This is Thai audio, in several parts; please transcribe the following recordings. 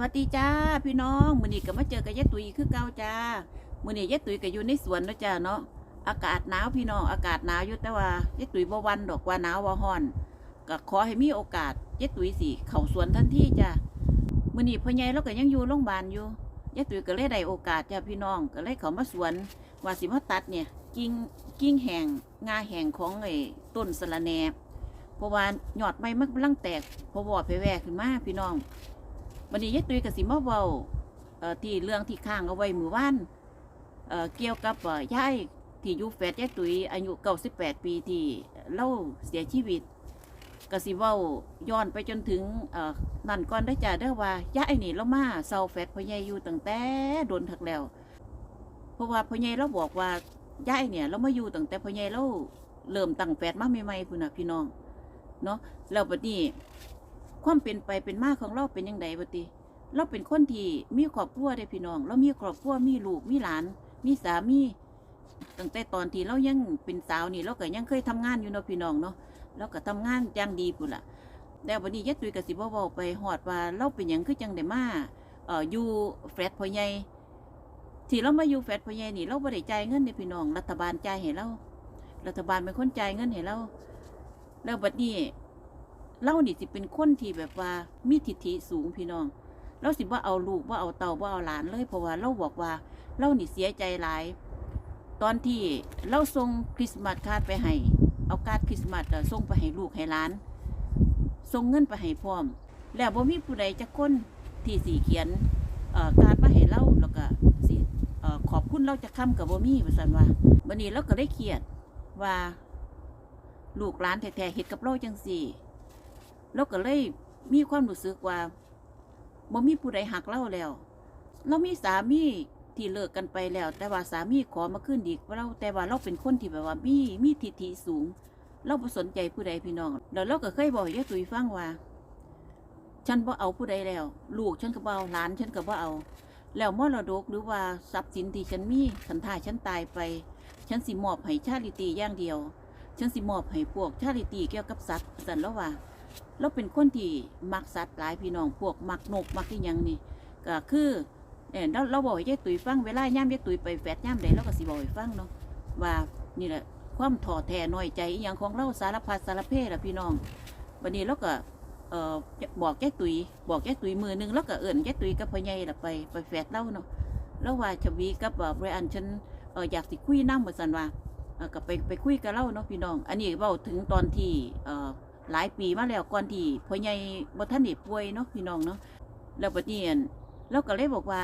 วัสดีจ้าพี่น้องมื้อนี้ก็มาเจอกับยายตุ๋ยคือเก่าจ้ามื้อนี้ยายตุ๋ยก็อยู่ในสวนเนาะจ้าเนาะอากาศหนาวพี่น้องอากาศหนาวอยู่แต่ว่ายายตุ๋ยบ่วันดอกว่าหนาวว่าร้อนก็ขอให้มีโอกาสยายตุ๋ยสิเข้าสวนทันทีจ้ามื้อนี้พ่อใหญ่เราก็ยังอยู่โรงพยาบาลอยู่ยายตุ๋ยก็เลยได้โอกาสจ้าพี่น้องก็เลยเข้ามาสวนว่าสิมาตัดเนี่ยกิ่งกิ่งแห้งงาแห้งของไอ้ต้นสะระแหน่เพราะว่ายอดไม้มันกำลังแตกพอวอดไปแวกขึ้นมาพี่น้อง วันนี้ยายตุ้ยกับสิมาเว้าเอ่อที่เรื่องที่ข้างเอาไว้มือว่านเอ่อเกี่ยวกับเอ่อยายที่อยู่แฟดยายตุ้ยอายุ98ปีที่เล่าเสียชีวิตกสิเว้าย้อนไปจนถึงเอ่อนั่นก่อนได้อจ้าเด้อว่ายายนี่เรามาเซาแฟดพ่อใหญ่อยู่ตั้งแต่โดนทักแล้ว เพราะว่าพ่อใหญ่เราบอกว่ายายเนี่ยเรามาอยู่ตั้งแต่พ่อใหญ่เราเริ่มตั้งแฟดมาใหม่ๆพุ่นน่ะพี่น้องเนาะแล้วบัดนี้ ความเป็นไปเป็นมาของเราเป็นยังไงบติเราเป็นคนที่มีครอบครัวได้พี่น้อง เรามีครอบครัวมีลูกมีหลาน มีสามีตั้งแต่ตอนที่เรายังเป็นสาวนี่เราก็ยังเคยทำงานอยู่เนาะพี่น้องเนาะเราก็ทำงานอย่างดีปุ่นละแต่วันนี้ยัดตุยกับสิบ่เว้าไปหอดว่าเราเป็นยังคือจังได้มาเอ่ออยู่แฟลตพ่อใหญ่ที่เรามาอยู่แฟลตพ่อใหญ่นี่เราบ่ได้จ่ายเงินในพี่น้อง รัฐบาลจ่ายให้เรารัฐบาลเป็นคนจ่ายเงินให้เราแล้วบัดนี้ เรานี่สิเป็นคนที่แบบว่ามีทิฐิสูงพี่น้องเราสิว่าเอาลูกว่าเอาเต่าว่าเอาหลานเลยเพราะว่าเราบอกว่าเรานี่เสียใจหลาย ตอนที่เราส่งคริสต์มาสคาดไปให้เอาการ์ดคริสต์มาสส่งไปให้ลูกให้หลานส่งเงินไปให้พร้อม แล้วบ่มีผู้ใดจะคนที่สีเขียนการ์ดมาให้เราแล้วก็สิอขอบคุณเราจะค้ำกับบ่มีว่าซั่นว่าวันนี้เราก็ได้เครียดว่าลูกหลานแท้ๆเฮ็ดกับเราจังซี่ เราก็เลยมีความรู้สึกว่าบ่มีผู้ใดหักเราแล้ว เรามีสามีที่เลิกกันไปแล้ว แต่ว่าสามีขอมาขึ้นดีกว่าเราแต่ว่าเราเป็นคนที่แบบว่ามีมีทิฐิสูง เราบ่สนใจผู้ใดพี่น้องแล้วเราก็เคยบอกยายตุยฟังว่า ฉันบ่เอาผู้ใดแล้ว ลูกฉันก็บ่เอาหลานฉันก็บ่เอา แล้วมรดกหรือว่าทรัพย์สินที่ฉันมีสันท่าฉันตายไป ฉันสิมอบให้ชาลิตีอย่างเดียว ฉันสิมอบให้พวกชาลิตีเกี่ยวกับสัตว์สันแล้วว่า เราเป็นคนที่มักสัตว์หลายพี่น้องพวกมักนกมักที่ยังนี่ก็คือเนี่ยเราเราบอกให้ยายตุ๋ยฟังเวลาย่ามยายตุ๋ยไปแฟดย่ามใดเราก็สิบอกให้ฟังเนาะว่านี่แหละความท้อแท้น้อยใจอหย่างของเราสารพัดสารเพล่ะพี่น้องวันนี้เราก็เอ่อบอกยายตุ๋ยบอกยายตุ๋ยมือหนึงแล้วก็เอิ่นยายตุ๋ยกับพ่อใหญ่ละไปไปแฟดเล่าเนาะแล้วว่าชวีกับเอ่อเบรอันฉันเอออยากสิคุยน้ำมาสันว่าเอ่อก็ไปไปคุยกับเล่าเนาะพี่น้อง อันนี้เว้าถึงตอนที่เอ่อ หลายปีมาแล้วก่อนที่พ่อใหญ่บ่ทันได้ป่วยเนาะพี่น้องเนาะแล้วบัดนี้อั่นเราก็เลยบอกว่า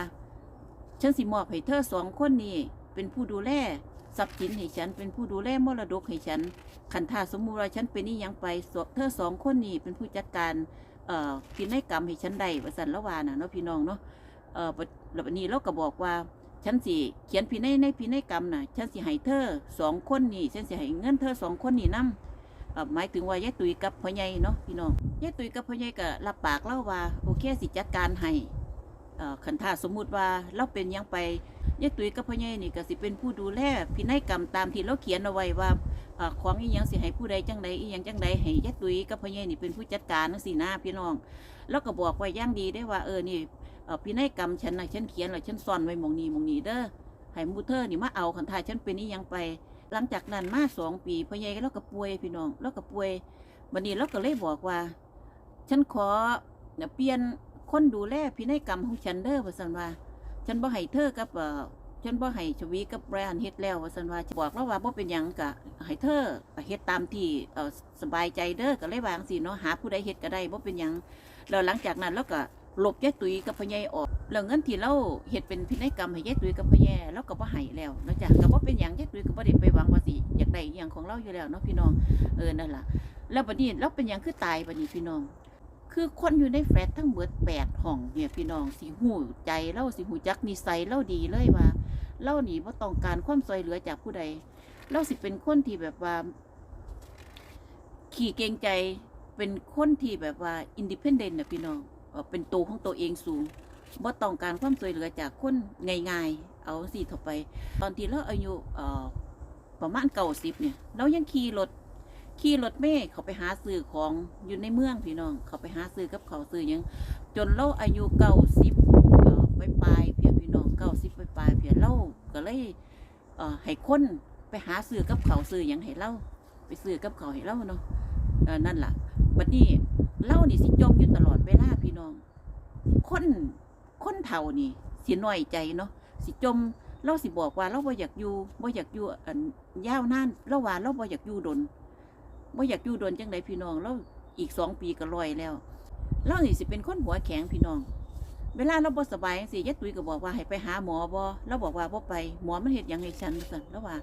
ฉันสิมอบให้เธอสองคนนี้เป็นผู้ดูแลทรัพย์สินให้ฉัน เป็นผู้ดูแลมรดกให้ฉันคันถ้าสมมุติว่าฉันเป็นนี่ยังไปเธอสองคนนี้เป็นผู้จัดการเอ่อพินัยกรรมให้ฉันได้ว่าซั่นละวาน่ะเนาะพี่น้องเนาะเอ่อบัดแล้วบัดนี้เราก็บอกว่าฉันสิเขียนพินัยในพินัยกรรมน่ะฉันสิให้เธอสองคนนี้ฉันสิให้เงินเธอสองคนนี้นํเอ่อ หมายถึงว่ายายตุยกับพ่อใหญ่เนาะพี่น้องยายตุยกับพ่อใหญ่ก็รับปากเล่าว่าโอเคสิจัดการให้เอ่อคันถ้าสมมุติว่าเราเป็นยังไปยายตุยกับพ่อใหญ่นี่ก็สิเป็นผู้ดูแลพินัยกรรมตามที่เราเขียนเอาไว้ว่าของอีหยังสิให้ผู้ใดจังใดอีหยังจังใดให้ยายตุยกับพ่อใหญ่นี่เป็นผู้จัดการจังซี่นะพี่น้อง แล้วก็บอกไว้ย่างดีได้ว่าเออนี่เอ่อพินัยกรรมฉันนะฉันเขียนแล้วฉันซ่อนไว้หมองนี้หมองนี้เด้อให้มูเธอนี่มาเอาคันถ้าฉันเป็นอีหยังไป หลังจากนั้นมาสองปีพ่อใหญ่เราก็ป่วยพี่น้องเราก็ป่วยวันนี้เราก็เลยบอกว่า ฉันขอเนี่ยเปลี่ยนคนดูแลพินัยกรรมของฉันเด้อว่าสันว่า ฉันบ่ให้เธอกับฉันบ่ให้ชวีกับแบรนด์เฮ็ดแล้วว่าสันว่าบอกแล้วว่าบ่เป็นหยังกะให้เธอเฮ็ดตามที่สบายใจเด้อก็เลยวางสิเนาะหาผู้ใดเฮ็ดก็ได้บ่เป็นหยังแล้วหลังจากนั้นเราก็ ลบยายตุยกับพ่อใหญ่ออกแล้วเงินที่เราเฮ็ดเป็นพินัยกรรมให้ยายตุยกับพ่อใหญ่เราก็บ่ให้แล้วนะจ้ะก็บ่เป็นหยังยายตุยก็บ่ได้ไปหวังว่าสิอยากได้อหยังของเราอยู่แล้วเนาะพี่น้องเออนั่นล่ะ แล้วบัดนี้เราเป็นหยังคือตายบัดนี้พี่น้อง คือคนอยู่ในแฟลตทั้งเบิดแปดห้องเนี่ยพี่น้องสิหูใจเล่าสิหูจักนิสัยเล่าดีเลยว่าเล่านี่ว่าต้องการความช่วยเหลือจากผู้ใดเล่าสิเป็นคนที่แบบว่า ขี่เกรงใจเป็นคนที่แบบว่าอินดิเพนเดนต์นะพี่น้อง เป็นตัวของตัวเองสูงบ่ต้องการความช่วยเหลือจากคนง่ายๆ เอาสิถอไป ตอนที่เราอายุประมาณเก้าสิบเนี่ย เรายังขี่รถขี่รถเมล์เขาไปหาซื้อของอยู่ในเมืองพี่น้อง เขาไปหาซื้อกับเขาซื้อยัง จนเราอายุเก้าสิบไปปลายเพียพี่น้องเก้าสิบไปปลายเพียเราก็เลยเอให้คนไปหาซื้อกับเขาซื้อยังให้เราไปซื้อกับเขาให้เราเนาะนั่นแหละบัดนี้ เล่านี่สิจมอยู่ตลอดเวลาพี่น้อง คนคนเฒ่านี่สิน้อยใจเนาะสิจมเราสิบอกว่าเราบ่อยากอยู่บ่อยากอยู่อันยาวนานเราว่าเราบ่อยากอยู่ดนบ่อยากอยู่ดนจังไดพี่น้องเราอีกสองปีก็ลอยแล้วเรานี่สิเป็นคนหัวแข็งพี่น้อง เวลาเราบ่สบายจังซี่ยายตุ้ยก็บอกว่าให้ไปหาหมอบ่เราบอกว่าบ่ไปหมอมันเฮ็ดยังให้ฉันสั่นแล้วว่า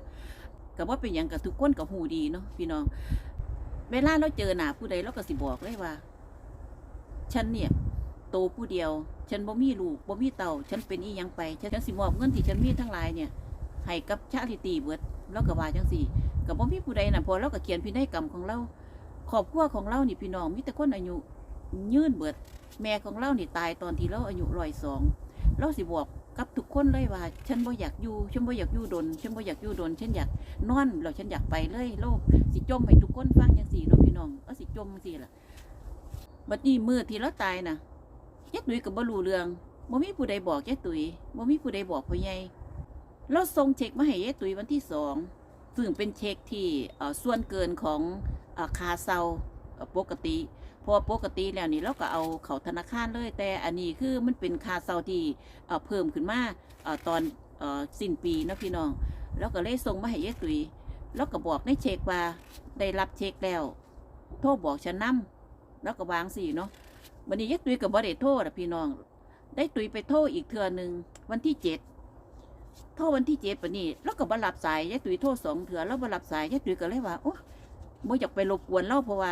ก็บ่เป็นหยังกับทุกคนก็ฮู้ดีเนาะพี่น้อง เวลาเราเจอหนาผู้ใดเราก็สิบอกเลยว่า ฉันเนี่ยโตผู้เดียว ฉันบ่มีลูกบ่มีเต่า ฉันเป็นอีหยังไปฉันสิมอบเงินที่ฉันมีทั้งหลายเนี่ยให้กับชาติตีเบิดแล้วก็ว่าจังซี่ก็บ่มีผู้ใดน่ะพอเราก็เขียนพินัยกรรมของเราครอบครัวของเรานี่พี่น้องมีแต่คนอายุยืนเบิด แม่ของเรานี่ตายตอนที่เราอายุร้อยสองเราสิบอกกับทุกคนเลยว่า ฉันบ่อยากอยู่ฉันบ่อยากอยู่ดนฉันบ่อยากอยู่ดนฉันอยากนอนแล้วฉันอยากไปเลยโลกสิจมให้ทุกคนฟังจังซี่เนาะพี่น้องเอาสิจมจังซี่ล่ะ บัดนี้มื้อที่เราตายน่ะยายตุยก็บ่รู้เรื่องบ่มีผู้ใดบอกยายตุยบ่มีผู้ใดบอกพ่อใหญ่เราส่งเช็คมาให้ยายตุยวันที่สองซึ่งเป็นเช็คที่ส่วนเกินของคาเซาปกติพราะว่าปกติแล้วนี่เราก็เอาเขาธนาคารเลย แต่อันนี้คือมันเป็นคาเซาที่เพิ่มขึ้นมาตอนสิ้นปีนะพี่น้องแล้วก็เลยส่งมาให้ยายตุยแล้วก็บอกในเช็คว่าได้รับเช็คแล้ว โทรบอกฉันนํ แล้วก็วางสี่เนาะวันนี้ยายตุยกับบ่ได้โทรนะพี่น้อง ได้ตุยไปโทรอีกเทื่อหนึ่งวันที่เจ็ดโทรวันที่เจ็ดปะนี่แล้วก็บ่รับสายยายตุยโทรสองเทื่อแล้วบ่รับสายยายตุยก็เลยว่าโอ้บ่อยากไปรบกวนเล่าเพราะว่า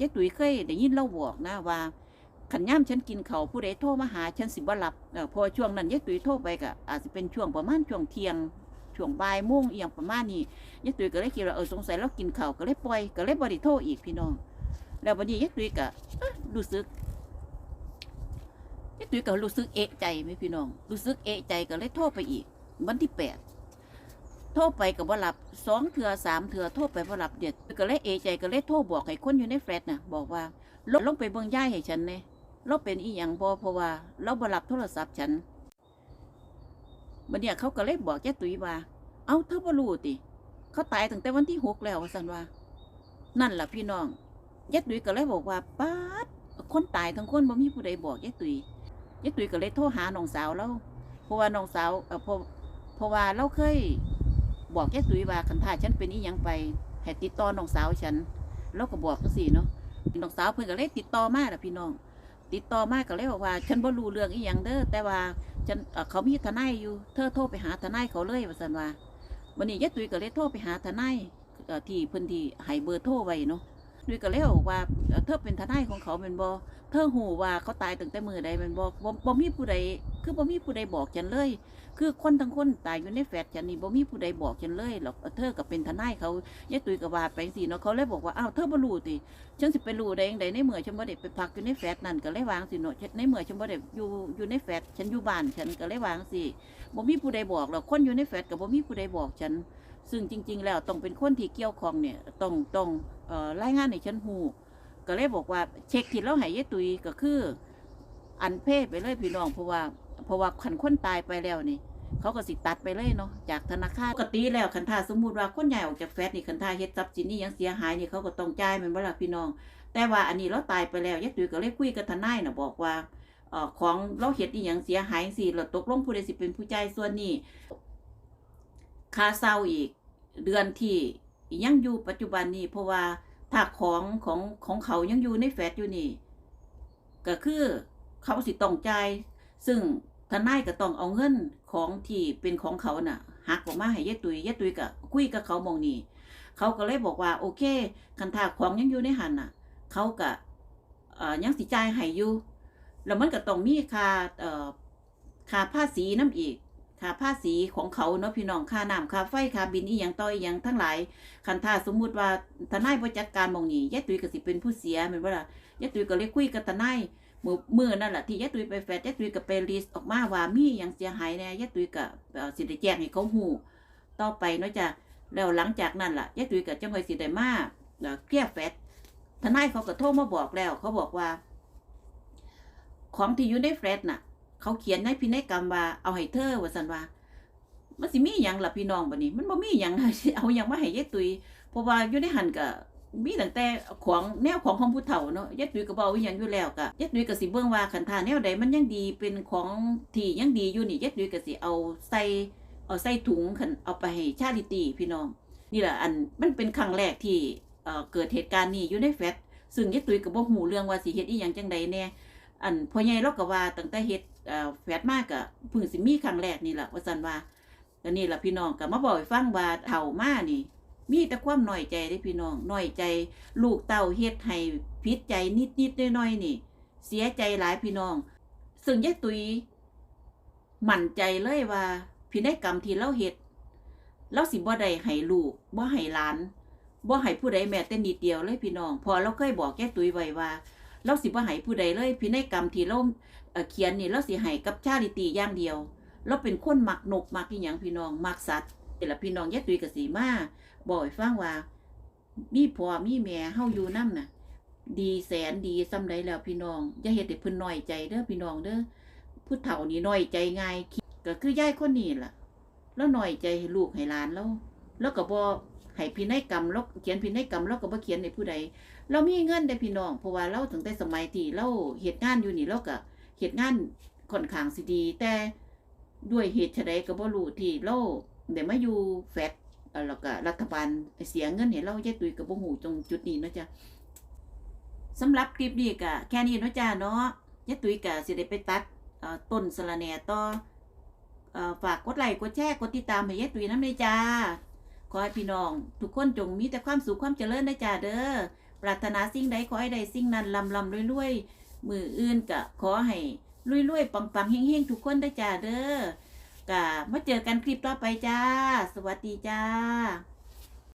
ยายตุ๋ยเคยได้ยินเล่าบอกนะว่าขันย่ำฉันกินเขาผู้ใดโทรมาหาฉันสิบ่รับเออพอช่วงนั้นยายตุ๋ยโทรไปก็อาจจะเป็นช่วงประมาณช่วงเที่ยงช่วงบ่ายโมงเอียงประมาณนี้ยายตุ๋ยก็เลยคิดว่าเออสงสัยเรากินเขาก็เลยปล่อยก็เลยบ่ได้โทรอีกพี่น้อง แล้ววันนี้ยายตุ๋ยก็เอ๊ะรู้สึกยายตุ๋ยก็รู้สึกเอะใจไหมพี่น้อง รู้สึกเอะใจก็เลยโทรไปอีก วันที่แปดโทรไปกับว่ารับสองเถื่อสามเถื่อโทรไปว่ารับเด็ดก็เลยเอะใจก็เลยโทรบอกให้คนอยู่ในแฟลตน่ะบอกว่าลงลงไปเบิ่งย่ายให้ฉันเนี่ยเราเป็นอีหยังบ่เพราะว่า เราบรับโทรศัพท์ฉันบัดเนี่ยเขาก็เลยบอกแจ้ตุ้ยว่า เอาเธอบรู้ติ เขาตายตั้งแต่วันที่หกแล้วว่าซั่นว่า นั่นแหละพี่น้อง ยายตุ้ยก็เลยบอกว่าป๊าดคนตายทั้งคนบ่มีผู้ใดบอกยายตุ้ยยายตุ้ยก็เลยโทรหาน้องสาวเราเพราะว่าน้องสาวเออเพราะเพราะว่าเราเคย บอกแค่ตุยว่าคันถ้าฉันเป็นอีหยังไปให้ติดต่อน้องสาวฉันแล้วก็บอกจังซี่เนาะน้องสาวเพิ่นก็เลยติดต่อมาล่ะพี่น้อง ติดต่อมาก็เลยบอกว่า ฉันบ่รู้เรื่องอีหยังเด้อแต่ว่าฉันเอ่อเขามีทนายอยู่ เธอโทรไปหาทนายเขาเลยว่าซั่นว่าวันนี้ยายตุยก็เลยโทรไปหาทนายเอ่อที่เพิ่นที่ให้เบอร์โทรไว้เนาะ ตุยก็เลยบอกว่าเธอเป็นทนายของเขาแม่นบ่เธอหูว่าเขาตายตั้งแต่มือใดแม่นบ่บ่บ่มีผู้ใด คือบ่มีผู้ใดบอกฉันเลย คือคนทั้งคนตายอยู่ในแฟลตฉันนี่บ่มีผู้ใดบอกฉันเลยหรอกเออเธอก็เป็นทนายเขายายตุยก็ว่าไปสิเนาะเขาเลยบอกว่าอ้าวเธอบ่รู้ติฉันสิไปรู้ได้จังไดในเมื่อฉันบ่ได้ไปพักอยู่ในแฟลตนั่นก็เลยวางสิเนาะในเมื่อฉันบ่ได้อยู่อยู่ในแฟลตฉันอยู่บ้านฉันก็เลยวางสิบ่มีผู้ใดบอกหรอกคนอยู่ในแฟลตก็บ่มีผู้ใดบอกฉันซึ่งจริง ๆ แล้วต้องเป็นคนที่เกี่ยวข้องเนี่ยต้องต้อง เอ่อรายงานให้ฉันฮู้ก็เลยบอกว่าเช็คที่เราให้ยายตุยก็คือ อันเพศไปเลยพี่น้องเพราะว่าเพราะว่าคันคนตายไปแล้วนี่ เขาก็สิตัดไปเลยเนาะจากธนาคารปกติแล้วคันท่าสมมุติว่าคนใหญ่ออกจากแฟลตนี่คันท่าเฮ็ดทรัพย์สินนี่ยังเสียหายนี่เขาก็ต้องจ่ายมันบ่ล่ะพี่น้อง แต่ว่าอันนี้เราตายไปแล้วยายตุยก็เลยคุยกับทนายน่ะบอกว่าออของเราเฮ็ดอีหยังเสียหายจังซี่แล้วตกลงผู้ใดสิเป็นผู้จ่ายส่วนนี้ค่าเช่าอีกเดือนที่ ยังอยู่ปัจจุบันนี้เพราะว่าถ้าของของของเขายังอยู่ในแฟลตอยู่นี่ ก็คือเขาสิต้องใจ ซึ่งทนายก็ต้องเอาเงินของที่เป็นของเขาน่ะหักออกมาให้ยายตุยยายตุยก็คุยกับเขามองนี้เขาก็เลยบอกว่าโอเค คันถ้าของยังอยู่ในหันน่ะ เขาก็อ่อยังสิจ่ายให้อยู่แล้วมันก็ต้องมีค่าเอ่อค่าภาษีน้ำอีก ค่าภาษีของเขาเนาะพี่น้องค่าน้ำค่าไฟค่าบินอีหยังต่ออีหยังทั้งหลายคันถ้าสมมุติว่าทนายบ่จัดการมองนี้ยายตุยก็สิเป็นผู้เสียแม่นบ่ล่ะยายตุยก็เลยคุยกับทนายมือมือนั่นแหละที่ยายตุยไปแฟดยายตุยก็ไปลิสต์ออกมาว่ามีอย่างเสียหายแน่ยายตุยก็สิได้แจ้งให้เขาหูต่อไปเนาะจ้ะแล้วหลังจากนั้นล่ะยายตุยก็จังไว้สิได้มาเอ่อเคลียแฟดทนายเขาก็โทรมาบอกแล้ว เขาบอกว่า ของที่อยู่ในแฟลตน่ะ เขาเขียนในพินัยกรรมว่าเอาให้เธอว่าซั่นว่ามันสิมีหยังล่ะพี่น้องบัดนี้ มันบ่มีหยังเอาหยังมาให้ยายตุยเพราะว่าอยู่ในหันก็มีตั้งแต่ของแนวของของผู้เฒ่าเนาะยายตุยก็บ่เอาอีหยังอยู่แล้วก็ยายตุยก็สิเบิ่งว่าคันท่าแนวใดมันยังดีเป็นของที่ยังดีอยู่นี่ยายตุยก็สิเอาใส่เอาใส่ถุงคันเอาไปให้ชาริตี้พี่น้อง นี่แหละอันมันเป็นครั้งแรกที่เอ่อเกิดเหตุการณ์นี้อยู่ในแฟตซึ่งยายตุยก็บ่ฮู้เรื่องว่าสิเฮ็ดอีหยังจังใดแน่อันพ่อใหญ่เราก็ว่าตั้งแต่เฮ็ด แฟลตมาก็เพิ่งสิมีครั้งแรกนี่แหละว่าซั่นว่าก็นี่แหละพี่น้องก็มาบอกฟังว่าเฒ่ามานี่ มีแต่ความน้อยใจเด้พี่น้องหน้อยใจ ลูกเต้าเฮ็ดให้ผิดใจนิดๆน้อยๆนี่ เสียใจหลายพี่น้อง ซึ่งยายตุยมั่นใจเลยว่าพินัยกรรมที่เราเฮ็ดเราสิบ่ได้ให้ลูกบ่ให้หลานบ่ให้ผู้ใดแม้แต่นิดเดียวเลยพี่น้อง พอเราเคยบอกแก้ตุยไว้ว่า เราสิบ่ให้ผู้ใดเลยพินัยกรรมที่เราเขียนนี่เราสิให้กับชาลิตีอย่างเดียว เราเป็นคนมักนกมักอีหยังพี่น้องมักสัตว์นี่ละพี่น้องแยายตุยก็สิมาบ่อกให้ฟังว่า มีพ่อมีแม่เฮาอยู่นํน่ะ ดีแสนดีซ้ำใดแล้วพี่น้องอย่าเฮ็ดให้เพิ่นน้อยใจเด้อพี่น้องเด้อผู้เฒ่านี่น้อยใจง่ายก็คือยายคนนี้ล่ะ แล้วหน่อยใจให้ลูกให้หลานแล้วแล้วก็บ่ ให้พินัยกรรมแล้วเขียนพินัยกรรมแล้วก็บ่เขียนให้ผู้ใด เรามีเงินได้พี่น้องเพราะว่าเราถึงแต่สมัยที่เราเฮ็ดงานอยู่นี่เราก็เฮ็ดงานค่อนข้างสิดี แต่ด้วยเหตุไฉนก็บ่รู้ที่เราได้มาอยู่แฟดเอ่อแล้วก็รัฐบาลเสียเงินให้เรายายตุ้ยก็บ่ฮู้ตรงจุดนี้เนาะจ้ะสำหรับคลิปนี้ก็แค่นี้เนาะจ้าเนาะยายตุ้ยก็สิได้ไปตัดต้นสะระแหน่ต่อฝากกดไลค์กดแชร์กดติดตามให้ยายตุยน้ำเลยจ้า ขอให้พี่น้อง ทุกคนจงมีแต่ความสุขความเจริญนะจ้าเด้อปรารถนาสิ่งใดขอให้ได้สิ่งนั้นลำลำรวยรวยๆมืออื่นกะขอให้รวยรวยๆปังปังๆเฮงเฮงๆทุกคนได้จ้าเด้อกะมาเจอกันคลิปต่อไปจ้า สวัสดีจ้า